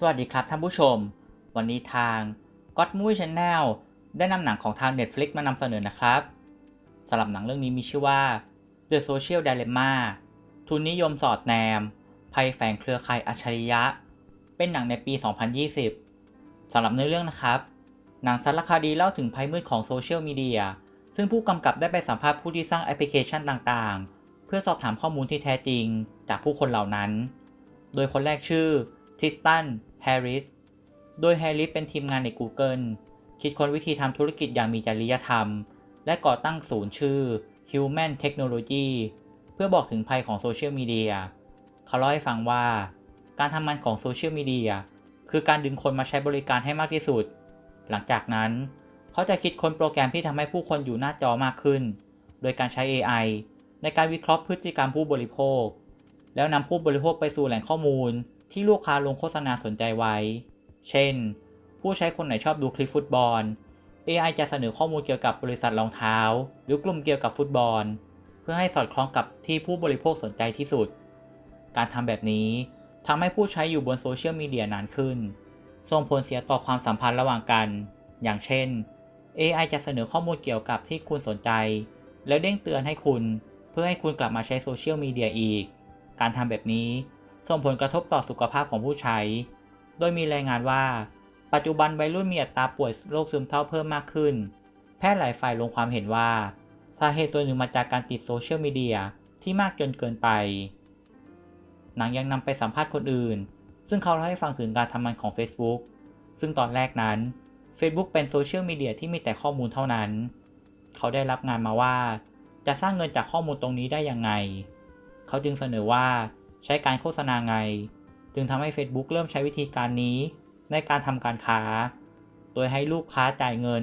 สวัสดีครับท่านผู้ชม วันนี้ทาง God Movie Channel ได้นำหนังของทาง Netflix มานำเสนอนะครับสำหรับหนังเรื่องนี้มีชื่อว่า The Social Dilemma ทุนนิยมสอดแนม ภัยแฝงเครือข่ายอัจฉริยะ เป็นหนังในปี 2020 สำหรับเนื้อเรื่องนะครับ หนังสารคดีเล่าถึงภัยมืดของโซเชียลมีเดียซึ่งผู้กำกับได้ไปสัมภาษณ์ผู้ที่สร้างแอปพลิเคชันต่างๆ เพื่อสอบถามข้อมูลที่แท้จริงจากผู้คนเหล่านั้น โดยคนแรกชื่อทิสตัน แฮร์ริส โดยแฮร์ริสเป็นทีมงานใน Google คิดค้นวิธีทำธุรกิจอย่างมีจริยธรรม และก่อตั้งศูนย์ชื่อ Human Technology เพื่อบอกถึงภัยของโซเชียลมีเดีย เขาเล่าให้ฟังว่า การทำงานของโซเชียลมีเดียคือการดึงคนมาใช้บริการให้มากที่สุด หลังจากนั้น เขาจะคิดค้นโปรแกรมที่ทำให้ผู้คนอยู่หน้าจอมากขึ้น โดยการใช้ AI ในการวิเคราะห์พฤติกรรมผู้บริโภค แล้วนำผู้บริโภคไปสู่แหล่งข้อมูล ที่ลูกค้าลงโฆษณาสนใจไว้ เช่น ผู้ใช้คนไหนชอบดูคลิปฟุตบอล AI จะเสนอข้อมูลเกี่ยวกับบริษัทรองเท้า หรือกลุ่มเกี่ยวกับฟุตบอล เพื่อให้สอดคล้องกับที่ผู้บริโภคสนใจที่สุด การทำแบบนี้ทำให้ผู้ใช้อยู่บนโซเชียลมีเดียนานขึ้น ส่งผลเสียต่อความสัมพันธ์ระหว่างกัน อย่างเช่น AI จะเสนอข้อมูลเกี่ยวกับที่คุณสนใจ แล้วเด้งเตือนให้คุณ เพื่อให้คุณกลับมาใช้โซเชียลมีเดียอีก การทำแบบนี้ ส่งผลกระทบต่อสุขภาพของผู้ใช้ โดยมีรายงานว่า ปัจจุบันวัยรุ่นมีอัตราป่วยโรคซึมเศร้าเพิ่มมากขึ้น แพทย์หลายฝ่ายลงความเห็นว่า สาเหตุส่วนหนึ่งมาจากการติดโซเชียลมีเดียที่มากจนเกินไป หนังยังนำไปสัมภาษณ์คนอื่น ซึ่งเขาเล่าให้ฟังถึงการทำงานของ Facebook ซึ่งตอนแรกนั้น Facebook เป็นโซเชียลมีเดียที่มีแต่ข้อมูลเท่านั้น เขาได้รับงานมาว่า จะสร้างเงินจากข้อมูลตรงนี้ได้ยังไง เขาจึงเสนอว่า ใช้การโฆษณาไง จึงทำให้ Facebook เริ่มใช้วิธีการนี้ในการทำการค้า โดยให้ลูกค้าจ่ายเงิน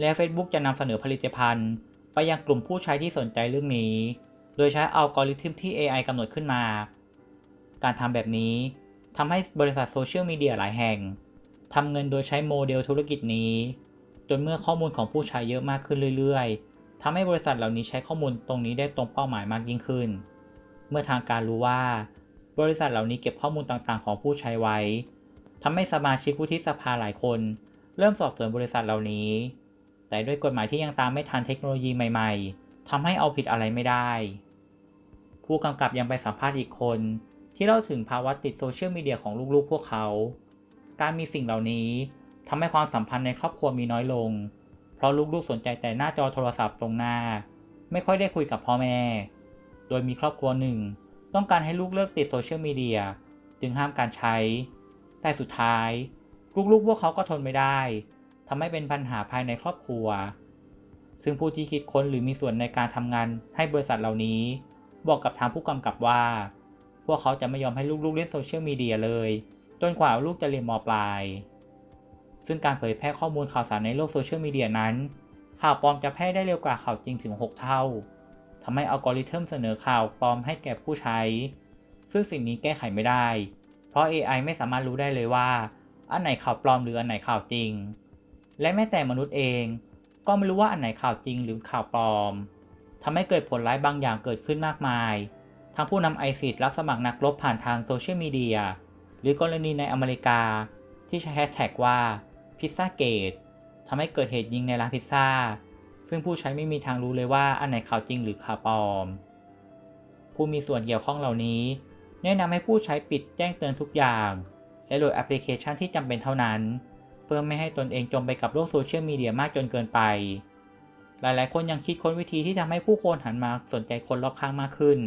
และ Facebook จะนำเสนอผลิตภัณฑ์ ไปยังกลุ่มผู้ใช้ที่สนใจเรื่องนี้ โดยใช้อัลกอริทึมที่ AI กำหนดขึ้นมา การทำแบบนี้ทำให้บริษัทโซเชียลมีเดียหลายแห่งทำเงินโดยใช้โมเดลธุรกิจนี้ จนเมื่อข้อมูลของผู้ใช้เยอะมากขึ้นเรื่อย ๆทำให้บริษัทเหล่านี้ใช้ข้อมูลตรงนี้ได้ตรงเป้าหมายมากยิ่งขึ้น มื่อทางการรู้ว่า บริษัทเหล่านี้เก็บข้อมูลต่างๆ ของผู้ใช้ไว้ทำให้สมาชิกวุฒิสภาหลายคน เริ่มสอบสวนบริษัทเหล่านี้ แต่ด้วยกฎหมายที่ยังตามไม่ทันเทคโนโลยีใหม่ๆทำให้เอาผิดอะไรไม่ได้ ผู้กำกับยังไปสัมภาษณ์อีกคน ที่เล่าถึงภาวะติดโซเชียลมีเดียของลูกๆ พวกเขา การมีสิ่งเหล่านี้ทำให้ความสัมพันธ์ในครอบครัวมีน้อยลง เพราะลูกๆสนใจแต่หน้าจอโทรศัพท์ตรงหน้า ไม่ค่อยได้คุยกับพ่อแม่ ดยมีครอบครัวหนึ่ง ต้องการให้ลูกเลิกติดโซเชียลมีเดียจึงห้ามการใช้ แต่สุดท้าย ลูกๆพวกเขาก็ทนไม่ได้ทำให้เป็นปัญหาภายในครอบครัว ซึ่งผู้ที่คิดค้นหรือมีส่วนในการทำงานให้บริษัทเหล่านี้ บอกกับทางผู้กำกับว่า พวกเขาจะไม่ยอมให้ลูกๆเล่นโซเชียลมีเดียเลย จนกว่าลูกจะเรียนมปลาย ซึ่งการเผยแพร่ข้อมูลข่าวสารในโลกโซเชียลมีเดียนั้น ข่าวปลอมจะแพร่ได้เร็วกว่าข่าวจริงถึง 6 เท่า ทำให้อัลกอริทึมเสนอข่าวปลอมให้แก่ผู้ใช้ ซึ่งสิ่งนี้แก้ไขไม่ได้ เพราะ AI ไม่สามารถรู้ได้เลยว่า อันไหนข่าวปลอมหรืออันไหนข่าวจริง และแม้แต่มนุษย์เอง ก็ไม่รู้ว่าอันไหนข่าวจริงหรือข่าวปลอมทำให้เกิดผลร้ายบางอย่างเกิดขึ้นมากมาย ทั้งผู้นำไอซิดรับสมัครนักรบผ่านทางโซเชียลมีเดีย หรือกรณีในอเมริกา ที่ใช้แฮชแท็กว่าพิซซ่าเกตทำให้เกิดเหตุยิงในร้านพิซซ่า ซึ่งผู้ใช้ไม่มีทางรู้เลยว่าอันไหนข่าวจริงหรือข่าวปลอม ผู้มีส่วนเกี่ยวข้องเหล่านี้ แนะนำให้ผู้ใช้ปิดแจ้งเตือนทุกอย่าง และโหลดแอปพลิเคชันที่จำเป็นเท่านั้น เพื่อไม่ให้ตนเองจมไปกับโลกโซเชียลมีเดียมากจนเกินไป หลายๆ คนยังคิดค้นวิธีที่ทำให้ผู้คนหันมาสนใจคนรอบข้างมากขึ้น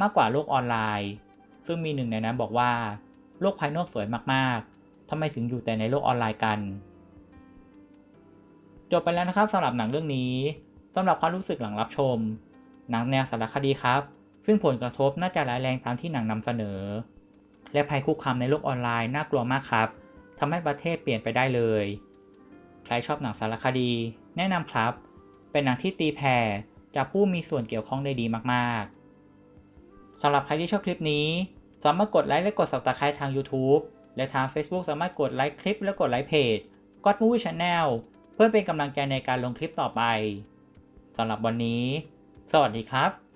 มากกว่าโลกออนไลน์ ซึ่งมีหนึ่งในนั้นบอกว่า โลกภายนอกสวยมากๆทำไมถึงอยู่แต่ในโลกออนไลน์กัน จบไปแล้วนะครับสำหรับหนังเรื่องนี้สำหรับความรู้สึกหลังรับชม หนังแนวสารคดีครับ ซึ่งผลกระทบน่าจะร้ายแรงตามที่หนังนำเสนอ และภัยคุกคามในโลกออนไลน์น่ากลัวมากครับทำให้ประเทศเปลี่ยนไปได้เลย ใครชอบหนังสารคดี แนะนำครับ เป็นหนังที่ตีแผ่จากผู้มีส่วนเกี่ยวข้องได้ดีมากๆสำหรับใครที่ชอบคลิปนี้ สามารถกดไลค์และกด subscribe ทาง YouTube และทาง Facebook สามารถกดไลค์คลิปและกดไลค์เพจ God Movie Channel เพื่อเป็นกำลังใจในการลงคลิปต่อไปสำหรับวันนี้ สวัสดีครับ